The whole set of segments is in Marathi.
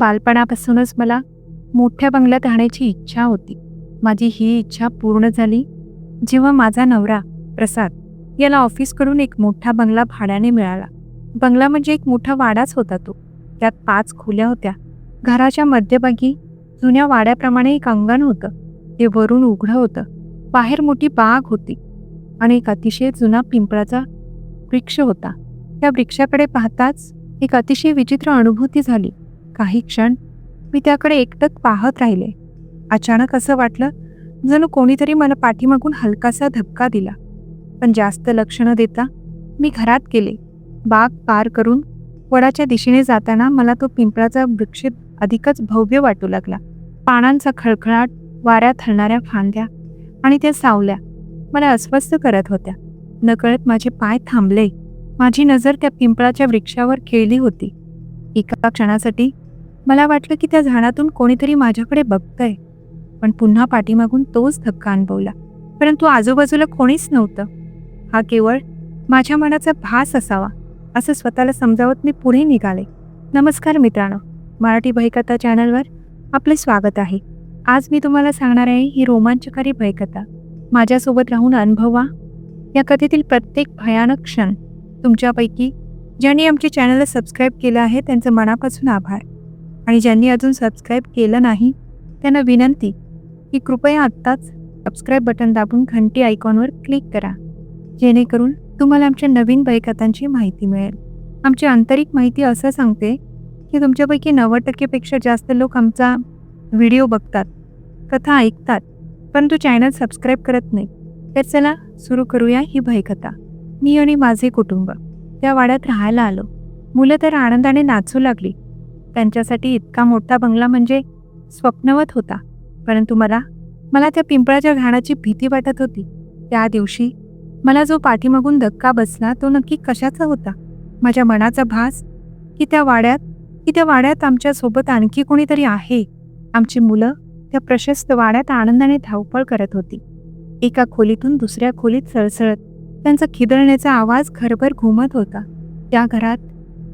बालपणापासूनच मला मोठ्या बंगल्यात राहण्याची इच्छा होती. माझी ही इच्छा पूर्ण झाली जेव्हा माझा नवरा प्रसाद याला ऑफिसकडून एक मोठा बंगला भाड्याने मिळाला. बंगला म्हणजे एक मोठा वाडाच होता तो. त्यात पाच खोल्या होत्या. घराच्या मध्यभागी जुन्या वाड्याप्रमाणे एक अंगण होतं. ते वरून उघडं होतं. बाहेर मोठी बाग होती आणि एक अतिशय जुना पिंपळाचा वृक्ष होता. त्या वृक्षाकडे पाहताच एक अतिशय विचित्र अनुभूती झाली. काही क्षण मी त्याकडे एकटक पाहत राहिले. अचानक असं वाटलं जणू कोणीतरी मला पाठीमागून हलकासा धक्का दिला. पण जास्त लक्ष न देता मी घरात गेले. बाग पार करून वडाच्या दिशेने जाताना मला तो पिंपळाचा वृक्ष अधिकच भव्य वाटू लागला. पानांचा खळखळाट वाऱ्यात हलणाऱ्या फांद्या आणि त्या सावल्या मला अस्वस्थ करत होत्या. नकळत माझे पाय थांबले. माझी नजर त्या पिंपळाच्या वृक्षावर खेळली होती. एका क्षणासाठी मला वाटलं की त्या झाडातून कोणीतरी माझ्याकडे बघतंय. पण पुन्हा पाठीमागून तोच धक्का अनुभवला. परंतु आजूबाजूला कोणीच नव्हतं. हा केवळ माझ्या मनाचा भास असावा असं स्वतःला समजावत मी पुढे निघाले. नमस्कार मित्रांनो मराठी भयकथा चॅनलवर आपले स्वागत आहे. आज मी तुम्हाला सांगणार आहे ही रोमांचकारी भयकथा. माझ्यासोबत राहून अनुभवा. या कथेतील प्रत्येक भयानक क्षण तुमच्यापैकी ज्यांनी आमच्या चॅनलला सबस्क्राईब केलं आहे त्यांचं मनापासून आभार. आणि ज्यांनी अजून सबस्क्राईब केलं नाही त्यांना विनंती की कृपया आत्ताच सबस्क्राईब बटन दाबून घंटी आयकॉनवर क्लिक करा. जेणेकरून तुम्हाला आमच्या नवीन भयकथांची माहिती मिळेल. आमची आंतरिक माहिती असं सांगते की तुमच्यापैकी नव्वद टक्केपेक्षा जास्त लोक आमचा व्हिडिओ बघतात कथा ऐकतात परंतु चॅनल सबस्क्राईब करत नाही. तर चला सुरू करूया ही भयकथा मी आणि माझे कुटुंब त्या वाड्यात राहायला आलो. मुलं तर आनंदाने नाचू लागली. त्यांच्यासाठी इतका मोठा बंगला म्हणजे स्वप्नवत होता. परंतु मला मला त्या पिंपळाच्या घाणाची भीती वाटत होती. त्या दिवशी मला जो पाठीमागून धक्का बसला तो नक्की कशाचा होता? माझ्या मनाचा भास की त्या वाड्यात की त्या वाड्यात आमच्यासोबत आणखी कोणीतरी आहे? आमची मुलं त्या प्रशस्त वाड्यात आनंदाने धावपळ करत होती. एका खोलीतून दुसऱ्या खोलीत सळसळत त्यांचा खिदळण्याचा आवाज घरभर घुमत होता. त्या घरात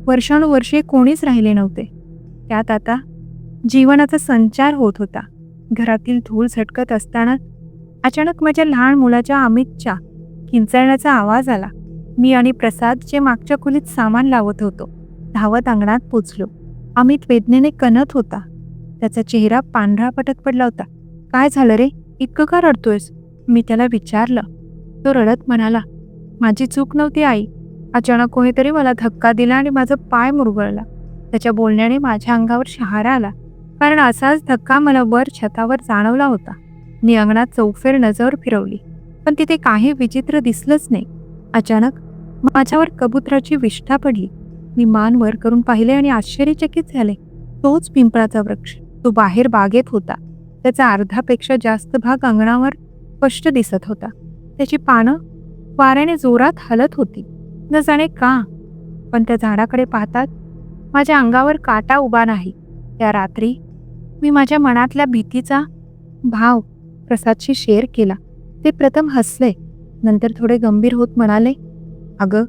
वर्षानुवर्षे कोणीच राहिले नव्हते. त्यात आता जीवनाचा संचार होत होता. घरातील धूळ झटकत असताना अचानक माझ्या लहान मुलाच्या अमितच्या किंचाळण्याचा आवाज आला. मी आणि प्रसाद जे मागच्या खोलीत सामान लावत होतो. धावत अंगणात पोचलो. अमित वेदनेने कणत होता. त्याचा चेहरा पांढरा पटत पडला होता. काय झालं रे? इतकं का रडतोयस? मी त्याला विचारलं. तो रडत म्हणाला माझी चूक नव्हती आई. अचानक कोणीतरी मला धक्का दिला आणि माझा पाय मुरगळला. त्याच्या बोलण्याने माझ्या अंगावर शहारा आला. कारण असाच धक्का मला वर छतावर जाणवला होता. मी अंगणात चौफेर नजर फिरवली. पण तिथे काही विचित्र दिसलंच नाही. अचानक माझ्यावर कबुतराची विष्ठा पडली. मी मान वर करून पाहिले आणि आश्चर्यचकित झाले. तोच पिंपळाचा वृक्ष. तो बाहेर बागेत होता. त्याचा अर्धापेक्षा जास्त भाग अंगणावर स्पष्ट दिसत होता. त्याची पानं वाऱ्याने जोरात हलत होती. न जाणे का? पण त्या झाडाकडे पाहतात माझ्या अंगावर काटा उभा नाही. त्या रात्री मी माझ्या मनातल्या भीतीचा भाव प्रसादशी शेअर केला. ते प्रथम हसले नंतर थोडे गंभीर होत म्हणाले अगं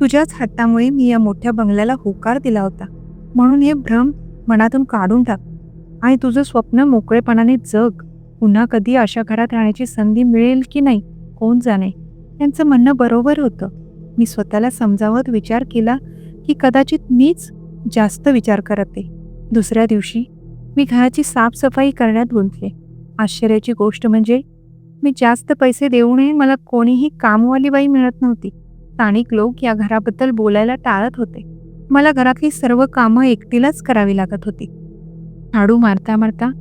तुझ्याच हट्टामुळे मी या मोठ्या बंगल्याला होकार दिला होता. म्हणून हे भ्रम मनातून काढून टाक आणि तुझं स्वप्न मोकळेपणाने जग. पुन्हा कधी अशा घरात राहण्याची संधी मिळेल की नाही कोण जाणे? त्यांचं म्हणणं बरोबर होतं. मी स्वतःला समजावत विचार केला की कदाचित मीच जास्त विचार करते दुसऱ्या दिवशी मी घराची साफसफाई करण्यात गुंतले. आश्चर्याची गोष्ट म्हणजे मी जास्त पैसे देऊनही मला कोणीही कामवाली बाई मिळत नव्हती. स्थानिक लोक या घराबद्दल बोलायला टाळत होते. मला घरातली सर्व कामं एकटीलाच करावी लागत होती. झाडू मारता मारता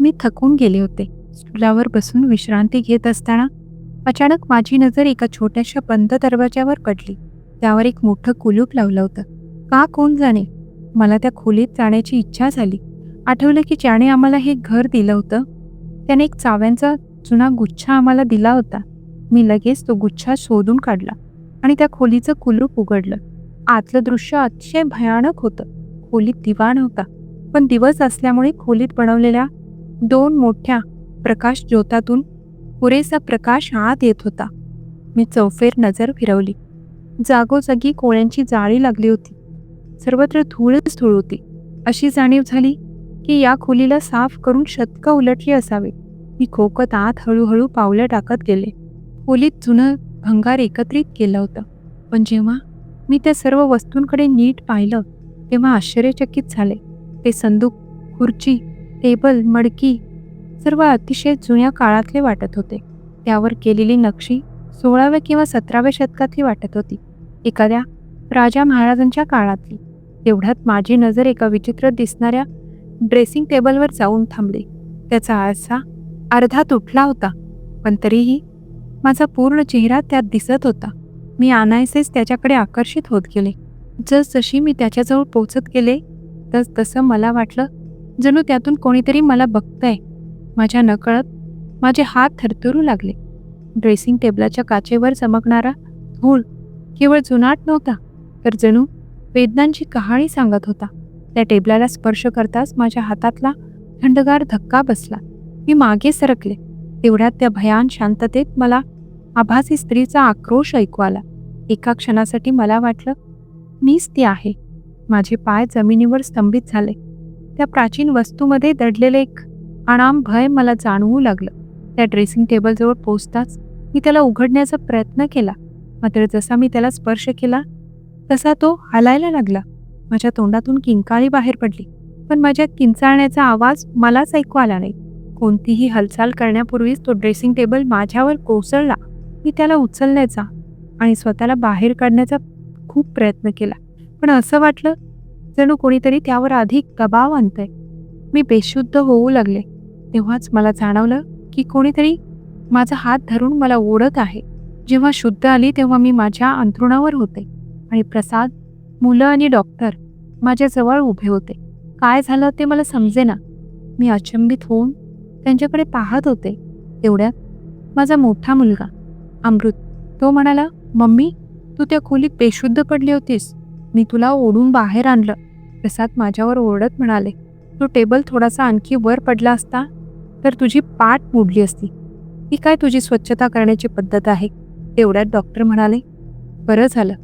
मी थकून गेले होते. स्टुलावर बसून विश्रांती घेत असताना अचानक माझी नजर एका छोट्याशा बंद दरवाज्यावर पडली. त्यावर एक मोठं कुलूप लावलं होतं. का कोण जाणे? मला त्या खोलीत जाण्याची इच्छा झाली. आठवलं की ज्याने आम्हाला हे घर दिलं होतं त्याने एक चाव्यांचा जुना गुच्छा आम्हाला दिला होता. मी लगेच तो गुच्छा शोधून काढला आणि त्या खोलीचं कुलूप उघडलं. आतलं दृश्य अतिशय भयानक होतं. खोलीत दिवा नव्हता पण दिवस असल्यामुळे खोलीत बनवलेल्या दोन मोठ्या प्रकाश ज्योतातून पुरेसा प्रकाश आत येत होता. मी चौफेर नजर फिरवली. जागोजागी कोळ्यांची जाळी लागली होती. सर्वत्र धूळच धूळ होती. अशी जाणीव झाली की या खोलीला साफ करून शतकं उलटली असावी. मी खोकत आत हळूहळू पावलं टाकत गेले. खोलीत जुनं भंगार एकत्रित केलं होतं. पण जेव्हा मी त्या सर्व वस्तूंकडे नीट पाहिलं तेव्हा आश्चर्यचकित झाले. ते संदूक खुर्ची टेबल मडकी सर्व अतिशय जुन्या काळातले वाटत होते. त्यावर केलेली नक्षी सोळाव्या किंवा सतराव्या शतकातली वाटत होती. एखाद्या राजा महाराजांच्या काळातली. तेवढ्यात माझी नजर एका विचित्र दिसणाऱ्या ड्रेसिंग टेबलवर जाऊन थांबली. त्याचा आरसा अर्धा तुटला होता पण तरीही माझा पूर्ण चेहरा त्यात दिसत होता. मी आणायसेच त्याच्याकडे आकर्षित होत गेले. जसजशी मी त्याच्याजवळ पोचत गेले तस तसं मला वाटलं जणू त्यातून कोणीतरी मला बघतंय. माझ्या नकळत माझे हात थरथरू लागले. ड्रेसिंग टेबलाच्या काचेवर चमकणारा धूळ केवळ जुनाट नव्हता तर जणू वेदनांची कहाणी सांगत होता. त्या टेबलाला स्पर्श करताच माझ्या हातातला थंडगार धक्का बसला. मी मागे सरकले. तेवढ्यात त्या भयान शांततेत मला आभासी स्त्रीचा आक्रोश ऐकू आला. एका क्षणासाठी मला वाटलं मीच ती आहे. माझे पाय जमिनीवर स्तंभित झाले. त्या प्राचीन वस्तूमध्ये दडलेले एक अनाम भय मला जाणवू लागलं. त्या ड्रेसिंग टेबलजवळ पोचताच मी त्याला उघडण्याचा प्रयत्न केला. मात्र जसा मी त्याला स्पर्श केला तसा तो हलायला लागला. माझ्या तोंडातून किंकाळी बाहेर पडली. पण माझ्या किंचाळण्याचा आवाज मलाच ऐकू आला नाही. कोणतीही हालचाल करण्यापूर्वीच तो ड्रेसिंग टेबल माझ्यावर कोसळला. मी त्याला उचलण्याचा आणि स्वतःला बाहेर काढण्याचा खूप प्रयत्न केला. पण असं वाटलं जणू कोणीतरी त्यावर अधिक दबाव आणतंय. मी बेशुद्ध होऊ लागले. तेव्हाच मला जाणवलं की कोणीतरी माझा हात धरून मला ओढत आहे. जेव्हा शुद्ध आली तेव्हा मी माझ्या अंथरुणावर होते. आणि प्रसाद मुलं आणि डॉक्टर माझ्याजवळ उभे होते. काय झालं ते मला समजेना. मी अचंबित होऊन त्यांच्याकडे पाहत होते. तेवढ्यात माझा मोठा मुलगा अमृत तो म्हणाला मम्मी तू त्या खोलीत बेशुद्ध पडली होतीस. मी तुला ओढून बाहेर आणलं. प्रसाद माझ्यावर ओरडत म्हणाले तो टेबल थोडासा आणखी वर पडला असता तर तुझी पाठ बुडली असती. ही काय तुझी स्वच्छता करण्याची पद्धत आहे? तेवढ्यात डॉक्टर म्हणाले बरं झालं.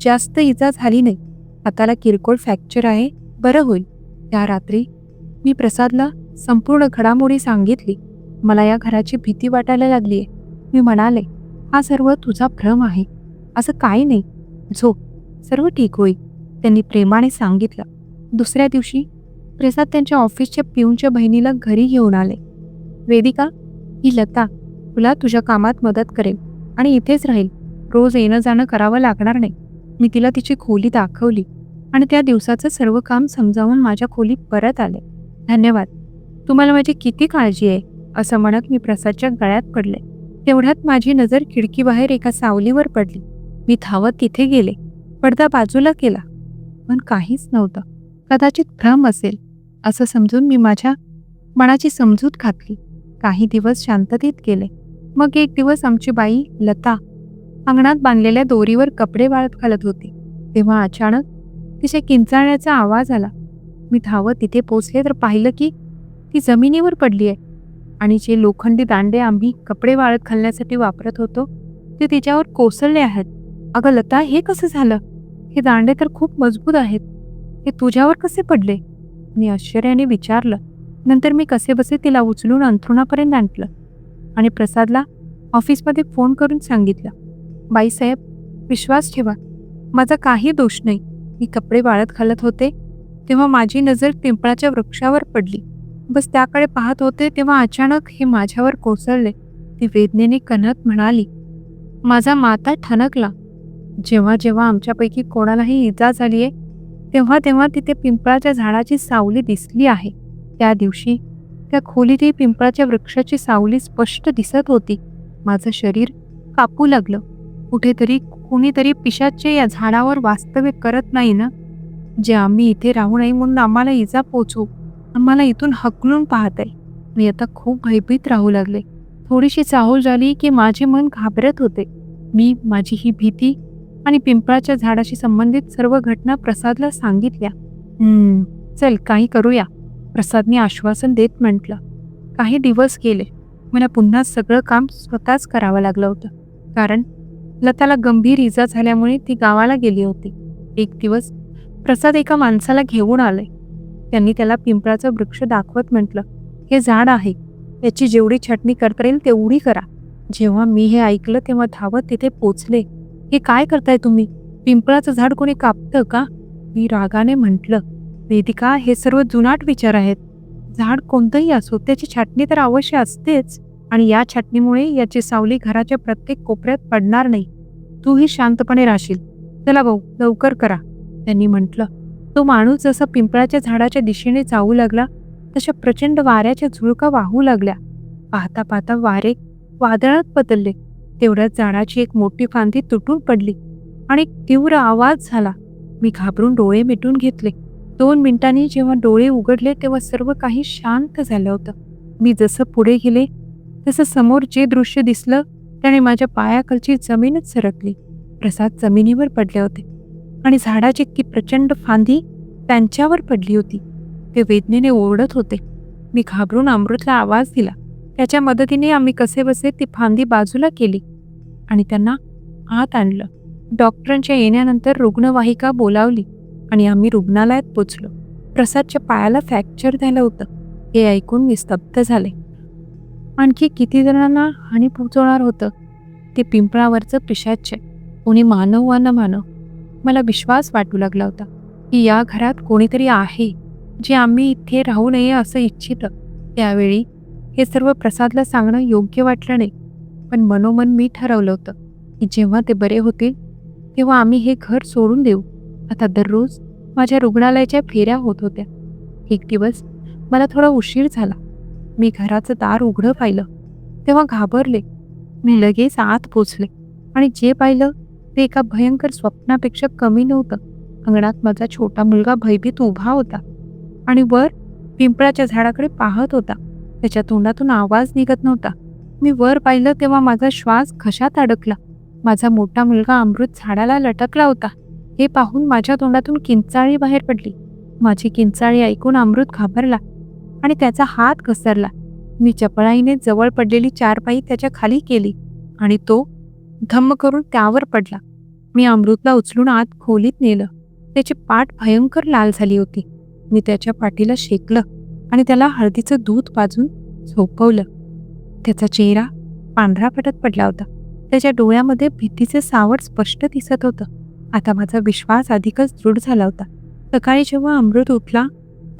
जास्त इजा झाली नाही. हाताला किरकोळ फ्रॅक्चर आहे. बरं होईल. त्या रात्री मी प्रसादला संपूर्ण घडामोडी सांगितली. मला या घराची भीती वाटायला लागलीये. मी म्हणाले हा सर्व तुझा भ्रम आहे. असं काही नाही. झोप. सर्व ठीक होईल. त्यांनी प्रेमाने सांगितलं. दुसऱ्या दिवशी प्रसाद त्यांच्या ऑफिसच्या पिऊनच्या बहिणीला घरी घेऊन आले. वेदिका ही लता. तुला तुझ्या कामात मदत करेल आणि इथेच राहील. रोज येणं जाणं करावं लागणार नाही. मी तिला तिची खोली दाखवली आणि त्या दिवसाचं सर्व काम समजावून माझ्या खोलीत परत आले. धन्यवाद. तुम्हाला माझी किती काळजी आहे? असं म्हणत मी प्रसादच्या गळ्यात पडले. तेवढ्यात माझी नजर खिडकीबाहेर एका सावलीवर पडली. मी धावत तिथे गेले. पडदा बाजूला केला. पण काहीच नव्हतं. कदाचित भ्रम असेल. असं समजून मी माझ्या मनाची समजूत घातली. काही दिवस शांततेत गेले. मग एक दिवस आमची बाई लता अंगणात बांधलेल्या दोरीवर कपडे वाळत घालत होती. तेव्हा अचानक तिच्या किंचाळण्याचा आवाज आला. मी धावत तिथे पोचले तर पाहिलं की ती जमिनीवर पडली आहे आणि जे लोखंडी दांडे आम्ही कपडे वाळत घालण्यासाठी वापरत होतो ते तिच्यावर कोसळले आहेत. अगं लता हे कसं झालं? हे दांडे तर खूप मजबूत आहेत. हे तुझ्यावर कसे पडले? मी आश्चर्याने विचारलं. नंतर मी कसे बसे तिला उचलून अंथरुणापर्यंत आणलं आणि प्रसादला ऑफिसमध्ये फोन करून सांगितलं. बाईसाहेब विश्वास ठेवा. माझा काही दोष नाही. मी कपडे वाळत घालत होते तेव्हा माझी नजर पिंपळाच्या वृक्षावर पडली. बस त्याकडे पाहत होते तेव्हा अचानक हे माझ्यावर कोसळले. ती वेदनेने कणत म्हणाली माझा माता ठणकला. जेव्हा जेव्हा आमच्यापैकी कोणालाही इजा झालीये तेव्हा तेव्हा तिथे पिंपळाच्या झाडाची सावली दिसली आहे. त्या दिवशी त्या खोलीतही पिंपळाच्या वृक्षाची सावली स्पष्ट दिसत होती. माझं शरीर कापू लागलं. कुठेतरी कुणीतरी पिशाचे या झाडावर वास्तव्य करत नाही ना? जे आम्ही इथे राहू नये म्हणून आम्हाला इजा पोचू आम्हाला इथून हकलून पाहत आहे मी आता खूप भयभीत राहू लागले. थोडीशी चाहूल झाली की माझे मन घाबरत होते. मी माझी ही भीती आणि पिंपळाच्या झाडाशी संबंधित सर्व घटना प्रसादला सांगितल्या. चल काही करूया प्रसादने आश्वासन देत म्हटलं. काही दिवस गेले. मला पुन्हा सगळं काम स्वतःच करावं लागलं होतं. कारण लताला गंभीर इजा झाल्यामुळे ती गावाला गेली होती. एक दिवस प्रसाद एका माणसाला घेऊन आले त्यांनी त्याला पिंपळाचं वृक्ष दाखवत म्हटलं हे झाड आहे. याची जेवढी छटणी करता येईल तेवढी करा. जेव्हा मी हे ऐकलं तेव्हा धावत तिथे पोचले. हे काय करताय तुम्ही? पिंपळाचं झाड कोणी कापतं का? मी रागाने म्हटलं वेदिका हे सर्व जुनाट विचार आहेत. झाड कोणतंही असो त्याची छाटणी तर अवश्य असतेच. आणि या छाटणीमुळे याची सावली घराच्या प्रत्येक कोपऱ्यात पडणार नाही. तूही शांतपणे राहशील. चला भाऊ लवकर करा. त्यांनी म्हटलं. तो माणूस जसा पिंपळाच्या झाडाच्या दिशेने जाऊ लागला तशा प्रचंड वाऱ्याच्या झुळका वाहू लागल्या. पाहता पाहता वारे वादळात बदलले. तेवढ्याच झाडाची एक मोठी फांदी तुटून पडली आणि एक तीव्र आवाज झाला. मी घाबरून डोळे मिटून घेतले. दोन मिनिटांनी जेव्हा डोळे उघडले तेव्हा सर्व काही शांत झालं होतं. मी जसं पुढे गेले तसं समोर जे दृश्य दिसलं त्याने माझ्या पायाखालची जमीनच सरकली. प्रसाद जमिनीवर पडले होते आणि झाडाची की प्रचंड फांदी त्यांच्यावर पडली होती. ते वेदनेने ओरडत होते. मी घाबरून अमृतला आवाज दिला. त्याच्या मदतीने आम्ही कसे बसे ती फांदी बाजूला केली आणि त्यांना आत आणलं. डॉक्टरांच्या येण्यानंतर रुग्णवाहिका बोलावली आणि आम्ही रुग्णालयात पोचलो. प्रसादच्या पायाला फ्रॅक्चर झालं होतं. हे ऐकून मी स्तब्ध झाले. आणखी किती जणांना हानी पोहोचवणार होतं? ते पिंपळावरचं पिशाच्य कोणी मानव वा न मानव. मला विश्वास वाटू लागला होता की या घरात कोणीतरी आहे जे आम्ही इथे राहू नये असं इच्छितं. त्यावेळी हे सर्व प्रसादला सांगणं योग्य वाटलं नाही. पण मनोमन मी ठरवलं होतं की जेव्हा ते बरे होतील तेव्हा आम्ही हे घर सोडून देऊ. आता दररोज माझ्या रुग्णालयाच्या फेऱ्या होत होत्या. एक दिवस मला थोडा उशीर झाला. मी घराचं दार उघडं पाहिलं. तेव्हा घाबरले. मी लगेच आत पोचले. आणि जे पाहिलं ते एका भयंकर स्वप्नापेक्षा कमी नव्हतं. अंगणात माझा छोटा मुलगा भयभीत उभा होता. आणि वर पिंपळाच्या झाडाकडे पाहत होता. त्याच्या तोंडातून आवाज निघत नव्हता. मी वर पाहिलं तेव्हा माझा श्वास घशात अडकला. माझा मोठा मुलगा अमृत झाडाला लटकला होता. हे पाहून माझ्या तोंडातून किंचाळी बाहेर पडली. माझी किंचाळी ऐकून अमृत घाबरला. आणि त्याचा हात घसरला. मी चपळाईने जवळ पडलेली चारपाई त्याच्याखाली केली आणि तो धम्म करून त्यावर पडला. मी अमृतला उचलून आत खोलीत नेलं. त्याची पाठ भयंकर लाल झाली होती. मी त्याच्या पाठीला शेकलं आणि त्याला हळदीचं दूध पाजून झोपवलं. त्याचा चेहरा पांढरा पटत पडला होता. त्याच्या डोळ्यामध्ये भीतीचे सावट स्पष्ट दिसत होतं. आता माझा विश्वास अधिकच दृढ झाला होता. सकाळी जेव्हा अमृत उठला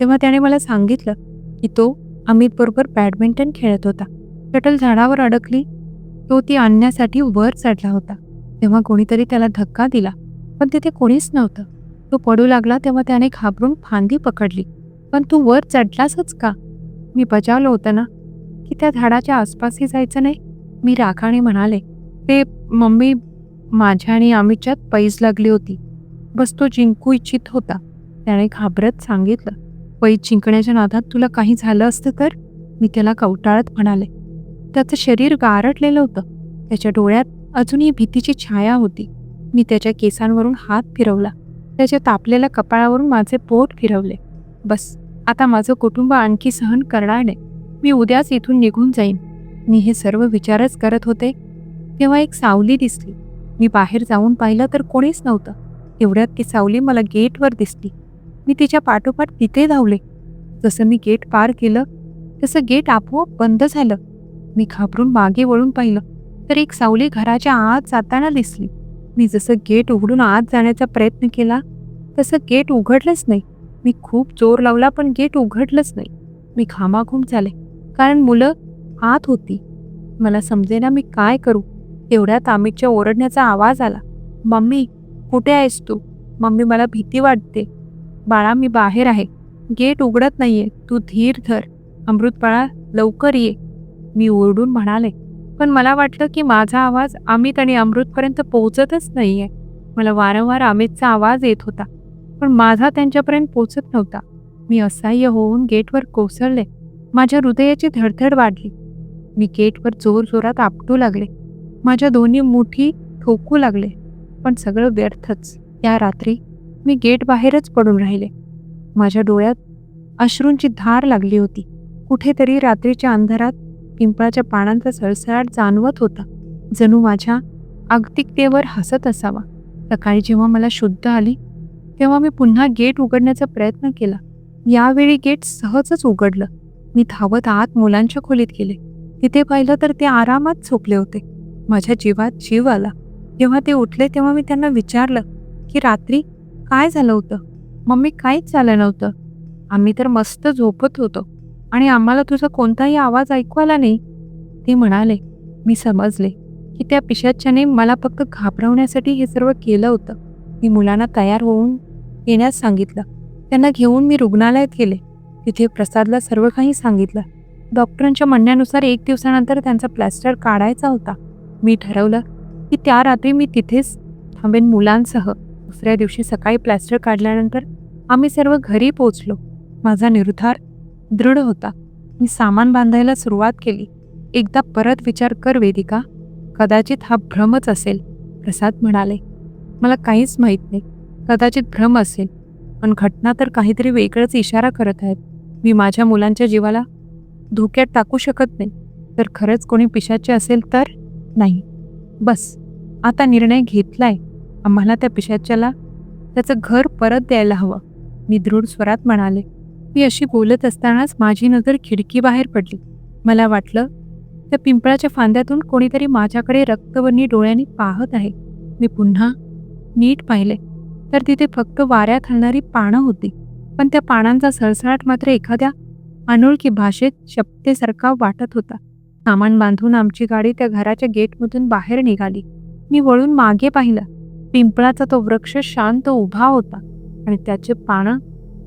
तेव्हा त्याने मला सांगितलं की तो अमित बरोबर बॅडमिंटन खेळत होता. शटल झाडावर अडकली. तो ती आणण्यासाठी वर चढला होता. तेव्हा कोणीतरी त्याला धक्का दिला पण तिथे कोणीच नव्हतं. तो पडू लागला तेव्हा त्याने घाबरून फांदी पकडली. पण तू वर चढलासच का? मी बजावलं होतं ना की त्या झाडाच्या आसपासही जायचं नाही मी राखाने म्हणाले. ते मम्मी माझ्या आणि अमितच्यात पैज लागली होती. बस तो जिंकू इच्छित होता त्याने घाबरत सांगितलं. पैज जिंकण्याच्या नादात तुला काही झालं असतं तर? मी त्याला कवटाळत म्हणाले. त्याचं शरीर गारटलेलं होतं. त्याच्या डोळ्यात अजूनही भीतीची छाया होती. मी त्याच्या केसांवरून हात फिरवला. त्याच्या तापलेल्या कपाळावरून माझे पोट फिरवले. बस आता माझं कुटुंब आणखी सहन करणार नाही. मी उद्याच इथून निघून जाईन. मी हे सर्व विचारच करत होते. तेव्हा एक सावली दिसली. मी बाहेर जाऊन पाहिलं तर कोणीच नव्हतं. एवढ्यात ती सावली मला गेटवर दिसली. मी तिच्या पाठोपाठ तिथे धावले. जसं मी गेट पार केलं तसं गेट आपोआप बंद झालं. मी घाबरून मागे वळून पाहिलं तर एक सावली घराच्या आत जाताना दिसली. मी जसं गेट उघडून आत जाण्याचा प्रयत्न केला तसं गेट उघडलंच नाही. मी खूप जोर लावला पण गेट उघडलंच नाही. मी घामाघूम झाले कारण मुलं आत होती. मला समजेना मी काय करू? तेवढ्यात अमितच्या ओरडण्याचा आवाज आला. मम्मी कुठे आहेस तू? मम्मी मला भीती वाटते. बाळा मी बाहेर आहे. गेट उघडत नाहीये. तू धीर धर. अमृत बाळा लवकर ये. मी ओरडून म्हणाले पण मला वाटलं की माझा आवाज अमित आणि अमृतपर्यंत पोहोचतच नाहीये. मला वारंवार अमितचा आवाज येत होता पण माझा त्यांच्यापर्यंत पोचत नव्हता. मी असह्य होऊन गेटवर कोसळले. माझ्या हृदयाची धडधड वाढली. मी गेटवर जोर जोरात आपटू लागले. माझ्या दोन्ही मुठी ठोकू लागले. पण सगळं व्यर्थच. त्या रात्री मी गेट बाहेरच पडून राहिले. माझ्या डोळ्यात अश्रूंची धार लागली होती. कुठेतरी रात्रीच्या अंधारात पिंपळाच्या पानांचा सळसळाट जाणवत होता. जणू माझ्या अगतिकतेवर हसत असावा. सकाळी जेव्हा मला शुद्ध आली तेव्हा मी पुन्हा गेट उघडण्याचा प्रयत्न केला. यावेळी गेट सहजच उघडलं. मी धावत आत मुलांच्या खोलीत गेले. तिथे पाहिलं तर ते आरामात झोपले होते. माझ्या जीवात जीव आला. जेव्हा ते उठले तेव्हा मी त्यांना विचारलं की रात्री काय झालं होतं? मम्मी काहीच झालं नव्हतं. आम्ही तर मस्त झोपत होतो. आणि आम्हाला तुझा कोणताही आवाज ऐकू आला नाही. ते म्हणाले मी समजले की त्या पिशाच्याने मला फक्त घाबरवण्यासाठी हे सर्व केलं होतं. मी मुलांना तयार होऊन येण्यास सांगितलं. त्यांना घेऊन मी रुग्णालयात गेले. तिथे प्रसादला सर्व काही सांगितलं. डॉक्टरांच्या म्हणण्यानुसार एक दिवसानंतर त्यांचा प्लॅस्टर काढायचा होता. मी ठरवलं की त्या रात्री मी तिथेच थांबेन मुलांसह. दुसऱ्या दिवशी सकाळी प्लॅस्टर काढल्यानंतर आम्ही सर्व घरी पोचलो माझा निर्धार दृढ होता. मी सामान बांधायला सुरुवात केली. एकदा परत विचार कर वेदिका. कदाचित हा भ्रमच असेल प्रसाद म्हणाले. मला काहीच माहीत नाही. कदाचित भ्रम असेल. पण घटना तर काहीतरी वेगळंच इशारा करत आहेत. मी माझ्या मुलांच्या जीवाला धोक्यात टाकू शकत नाही. तर खरंच कोणी पिशाचे असेल तर? नाही. बस. आता निर्णय घेतलाय. आम्हाला त्या पिशाच्याला त्याचं घर परत द्यायला हवं. मी दृढ स्वरात म्हणाले. मी अशी बोलत असतानाच माझी नजर खिडकीबाहेर पडली. मला वाटलं त्या पिंपळाच्या फांद्यातून कोणीतरी माझ्याकडे रक्तवर्णी डोळ्यांनी पाहत आहे. मी पुन्हा नीट पाहिले. तर तिथे फक्त वाऱ्यात हलणारी पानं होती. पण त्या पानांचा सळसळाट मात्र एखाद्या अनोळखी भाषेत शपतेसारखा वाटत होता. सामान बांधून आमची गाडी त्या घराच्या गेटमधून बाहेर निघाली. मी वळून मागे पाहिलं. पिंपळाचा तो वृक्ष शांत उभा होता आणि त्याचे पानं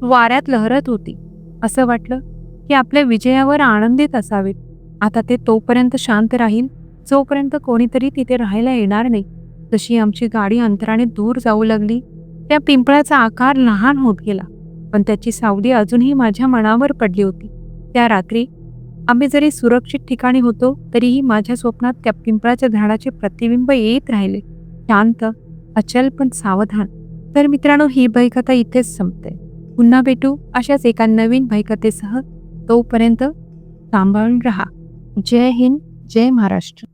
वाऱ्यात लहरत होती. असं वाटलं की आपल्या विजयावर आनंदित असावेत. आता ते तोपर्यंत शांत राहील जोपर्यंत कोणीतरी तिथे राहायला येणार नाही. जशी आमची गाडी अंतराने दूर जाऊ लागली त्या पिंपळाचा आकार लहान होत गेला. पण त्याची सावली अजूनही माझ्या मनावर पडली होती. त्या रात्री आम्ही जरी सुरक्षित ठिकाणी होतो तरीही माझ्या स्वप्नात त्या पिंपळाच्या झाडाचे प्रतिबिंब येत राहिले. शांत अचल पण सावधान. तर मित्रांनो ही भयकथा इथेच संपते. पुन्हा भेटू अशाच एका नवीन भयकथेसह तोपर्यंत सांभाळून राहा. जय हिंद जय महाराष्ट्र.